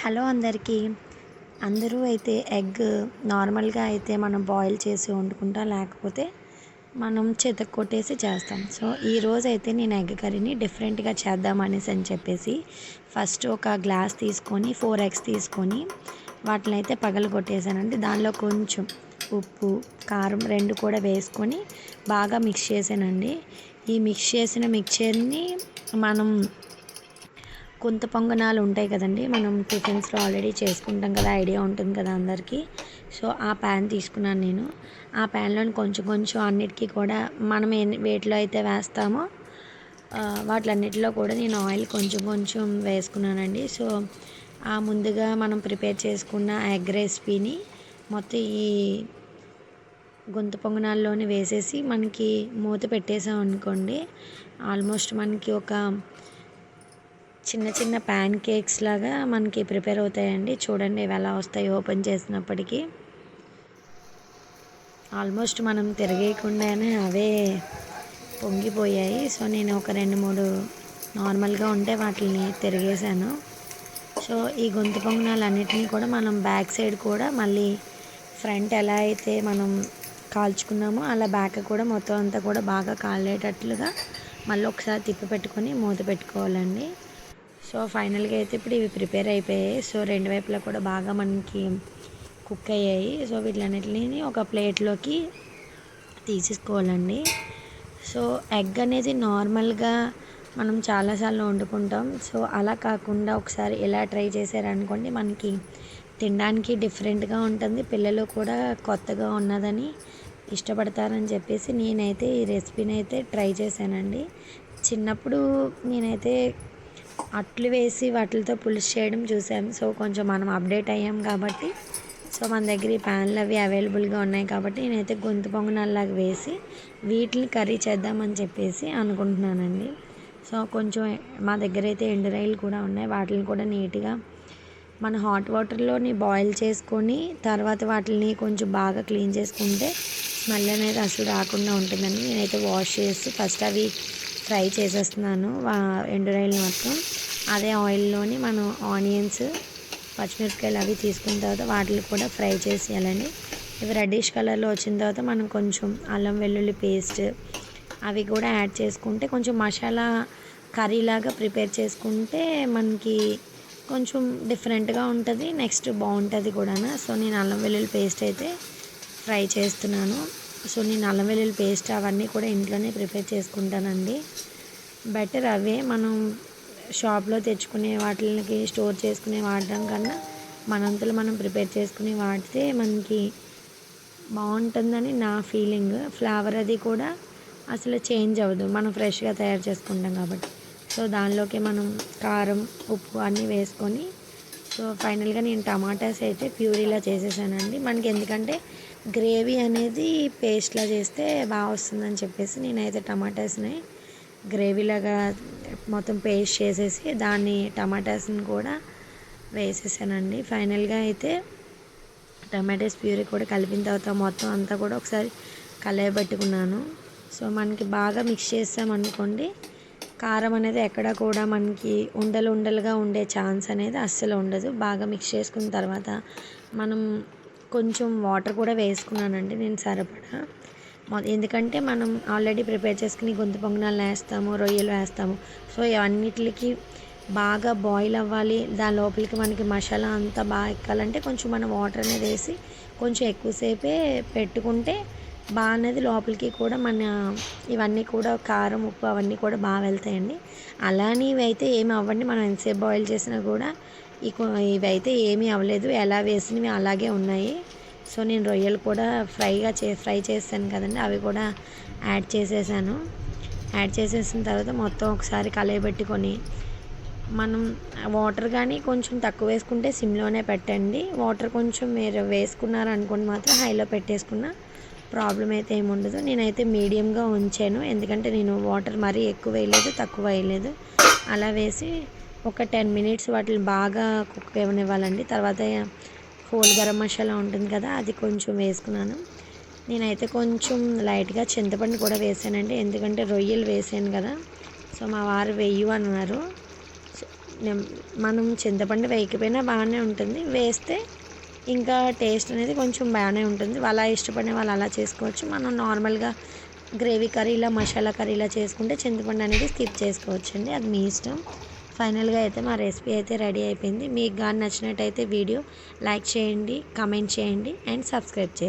Hello అందరికీ. అందరూ అయితే ఎగ్ నార్మల్గా అయితే మనం బాయిల్ చేసి వండుకుంటాం లేకపోతే మనం చితక్ కొట్టేసి చేస్తాం. సో ఈరోజు అయితే నేను ఎగ్ కర్రీని డిఫరెంట్గా చేద్దాం అనేసి అని చెప్పేసి ఫస్ట్ ఒక గ్లాస్ తీసుకొని ఫోర్ ఎగ్స్ తీసుకొని వాటిని అయితే పగలు కొట్టేసానండి దానిలో కొంచెం ఉప్పు కారం రెండు కూడా వేసుకొని బాగా మిక్స్ చేసానండి. ఈ మిక్స్ చేసిన మిక్చర్ని మనం కొంత పొంగనాలు ఉంటాయి కదండి. మనం టిఫిన్స్లో ఆల్రెడీ చేసుకుంటాం కదా ఐడియా ఉంటుంది కదా అందరికీ. సో ఆ ప్యాన్ తీసుకున్నాను నేను. ఆ ప్యాన్లోని కొంచెం కొంచెం అన్నిటికీ కూడా మనం ఎన్ని వేటిలో అయితే వేస్తామో వాటిలన్నిటిలో కూడా నేను ఆయిల్ కొంచెం కొంచెం వేసుకున్నానండి. సో ఆ ముందుగా మనం ప్రిపేర్ చేసుకున్న ఎగ్ రెసిపీని మొత్తం ఈ గొంతు పొంగనాల్లోనే వేసేసి మనకి మూత పెట్టేసాం అనుకోండి ఆల్మోస్ట్ మనకి ఒక చిన్న చిన్న ప్యాన్ కేక్స్ లాగా మనకి ప్రిపేర్ అవుతాయండి. చూడండి ఇవి ఎలా వస్తాయి ఓపెన్ చేసినప్పటికీ. ఆల్మోస్ట్ మనం తిరగేయకుండానే అవే పొంగిపోయాయి. సో నేను ఒక రెండు మూడు నార్మల్గా ఉంటే వాటిని తిరిగేసాను సో ఈ గొంతు పొంగనాలన్నిటినీ కూడా మనం బ్యాక్ సైడ్ కూడా మళ్ళీ ఫ్రంట్ ఎలా అయితే మనం కాల్చుకున్నామో అలా బ్యాక్ కూడా మొత్తం అంతా కూడా బాగా కాలేటట్లుగా మళ్ళీ ఒకసారి తిప్పి పెట్టుకొని మూత పెట్టుకోవాలండి. సో ఫైనల్గా అయితే ఇప్పుడు ఇవి ప్రిపేర్ అయిపోయాయి. సో రెండు వైపులా కూడా బాగా మనకి కుక్ అయ్యాయి. సో వీటిలన్నిటిని ఒక ప్లేట్లోకి తీసేసుకోవాలండి. సో ఎగ్ అనేది నార్మల్గా మనం చాలాసార్లు వండుకుంటాం. సో అలా కాకుండా ఒకసారి ఇలా ట్రై చేశారనుకోండి మనకి తినడానికి డిఫరెంట్గా ఉంటుంది. పిల్లలు కూడా కొత్తగా ఉన్నదని ఇష్టపడతారని చెప్పేసి నేనైతే ఈ రెసిపీని అయితే ట్రై చేశానండి. చిన్నప్పుడు నేనైతే అట్లు వేసి వాటితో పులుసు చేయడం చూసాం. సో కొంచెం మనం అప్డేట్ అయ్యాం కాబట్టి సో మన దగ్గర ఈ ప్యాన్లు అవి అవైలబుల్గా ఉన్నాయి కాబట్టి నేనైతే గొంతు పొంగనాల్లాగా వేసి వీటిని కర్రీ చేద్దామని చెప్పేసి అనుకుంటున్నానండి. సో కొంచెం మా దగ్గర అయితే ఎండురాయిలు కూడా ఉన్నాయి. వాటిని కూడా నీట్గా మన హాట్ వాటర్లోని బాయిల్ చేసుకొని తర్వాత వాటిని కొంచెం బాగా క్లీన్ చేసుకుంటే స్మెల్ అనేది అసలు రాకుండా ఉంటుందని నేనైతే వాష్ చేసి ఫస్ట్ అవి ఫ్రై చేసేస్తున్నాను. వా- మొత్తం అదే ఆయిల్లోని మనం ఆనియన్స్ పచ్చిమిరపకాయలు అవి తీసుకున్న తర్వాత వాటిని కూడా ఫ్రై చేసేయాలండి. ఇవి రెడ్డిష్ కలర్లో వచ్చిన తర్వాత మనం కొంచెం అల్లం వెల్లుల్లి పేస్ట్ అవి కూడా యాడ్ చేసుకుంటే కొంచెం మసాలా కర్రీలాగా ప్రిపేర్ చేసుకుంటే మనకి కొంచెం డిఫరెంట్గా ఉంటుంది నెక్స్ట్ బాగుంటుంది కూడా సో నేను అల్లం వెల్లుల్లి పేస్ట్ అయితే ఫ్రై చేస్తున్నాను. సో నేను అల్లం వెల్లుల్లి పేస్ట్ అవన్నీ కూడా ఇంట్లోనే ప్రిపేర్ చేసుకుంటానండి. బెటర్ అవే మనం షాప్లో తెచ్చుకునే వాటికి స్టోర్ చేసుకునే వాడడం కన్నా మనంతలో మనం ప్రిపేర్ చేసుకుని వాడితే మనకి బాగుంటుందని నా ఫీలింగ్. ఫ్లేవర్ అది కూడా అసలు చేంజ్ అవ్వదు. మనం ఫ్రెష్గా తయారు చేసుకుంటాం కాబట్టి. సో దానిలోకి మనం కారం ఉప్పు అన్నీ వేసుకొని సో ఫైనల్గా నేను టమాటాస్ అయితే ప్యూరీలా చేసేసానండి. మనకి ఎందుకంటే గ్రేవీ అనేది పేస్ట్లా చేస్తే బాగా వస్తుందని చెప్పేసి నేనైతే టమాటాస్ని గ్రేవీలాగా మొత్తం పేస్ట్ చేసేసి దాన్ని టమాటాస్ని కూడా వేసేసానండి. ఫైనల్గా అయితే టమాటాస్ ప్యూరీ కూడా కలిపిన తర్వాత మొత్తం అంతా కూడా ఒకసారి కలయబెట్టుకున్నాను సో మనకి బాగా మిక్స్ చేసామనుకోండి కారం అనేది ఎక్కడ కూడా మనకి ఉండలు ఉండలుగా ఉండే ఛాన్స్ అనేది అస్సలు ఉండదు. బాగా మిక్స్ చేసుకున్న తర్వాత మనం కొంచెం వాటర్ కూడా వేసుకున్నానండి నేను సరిపడా. ఎందుకంటే మనం ఆల్రెడీ ప్రిపేర్ చేసుకుని గొంతు పొంగనాలు వేస్తాము రొయ్యలు వేస్తాము. సో ఇవన్నిటికి బాగా బాయిల్ అవ్వాలి. దాని లోపలికి మనకి మసాలా అంతా బాగా ఎక్కాలంటే కొంచెం మనం వాటర్ అనేది వేసి కొంచెం ఎక్కువసేపే పెట్టుకుంటే బాగా అనేది లోపలికి కూడా మన ఇవన్నీ కూడా కారం ఉప్పు అవన్నీ కూడా బాగా వెళ్తాయండి. అలానే అయితే ఏమి అవ్వండి. మనం ఎంతసేపు బాయిల్ చేసినా కూడా ఇవైతే ఏమీ అవ్వలేదు. ఎలా వేసినవి అలాగే ఉన్నాయి. సో నేను రొయ్యలు కూడా ఫ్రైగా చే ఫ్రై చేస్తాను కదండి. అవి కూడా యాడ్ చేసేసాను. యాడ్ చేసేసిన తర్వాత మొత్తం ఒకసారి కలయబెట్టుకొని మనం వాటర్ కానీ కొంచెం తక్కువ వేసుకుంటే సిమ్లోనే పెట్టండి. వాటర్ కొంచెం మీరు వేసుకున్నారనుకోండి మాత్రం హైలో పెట్టేసుకున్న ప్రాబ్లం అయితే ఏముండదు నేనైతే మీడియంగా ఉంచాను. ఎందుకంటే నేను వాటర్ మరీ ఎక్కువ వేయలేదు తక్కువ వేయలేదు. అలా వేసి ఒక టెన్ మినిట్స్ వాటిని బాగా కుక్ ఇవ్వనివ్వాలండి తర్వాత హోల్ గరం మసాలా ఉంటుంది కదా అది కొంచెం వేసుకున్నాను. నేనైతే కొంచెం లైట్గా చింతపండు కూడా వేసానండి. ఎందుకంటే రొయ్యలు వేసాను కదా సో మా వారు వెయ్యు అన్నారు. మనం చింతపండు వేయకపోయినా బాగానే ఉంటుంది. వేస్తే ఇంకా టేస్ట్ అనేది కొంచెం బాగానే ఉంటుంది. అలా ఇష్టపడిన వాళ్ళు అలా చేసుకోవచ్చు. మనం నార్మల్గా గ్రేవీ కర్రీ ఇలా మసాలా కర్రీ ఇలా చేసుకుంటే చింతపండు అనేది స్కిప్ చేసుకోవచ్చండి. అది మీ ఇష్టం. ఫైనల్గా అయితే మా రెసిపీ అయితే రెడీ అయిపోయింది. మీకు కానీ నచ్చినట్టయితే వీడియో లైక్ చేయండి కామెంట్ చేయండి అండ్ సబ్స్క్రైబ్ చేయండి.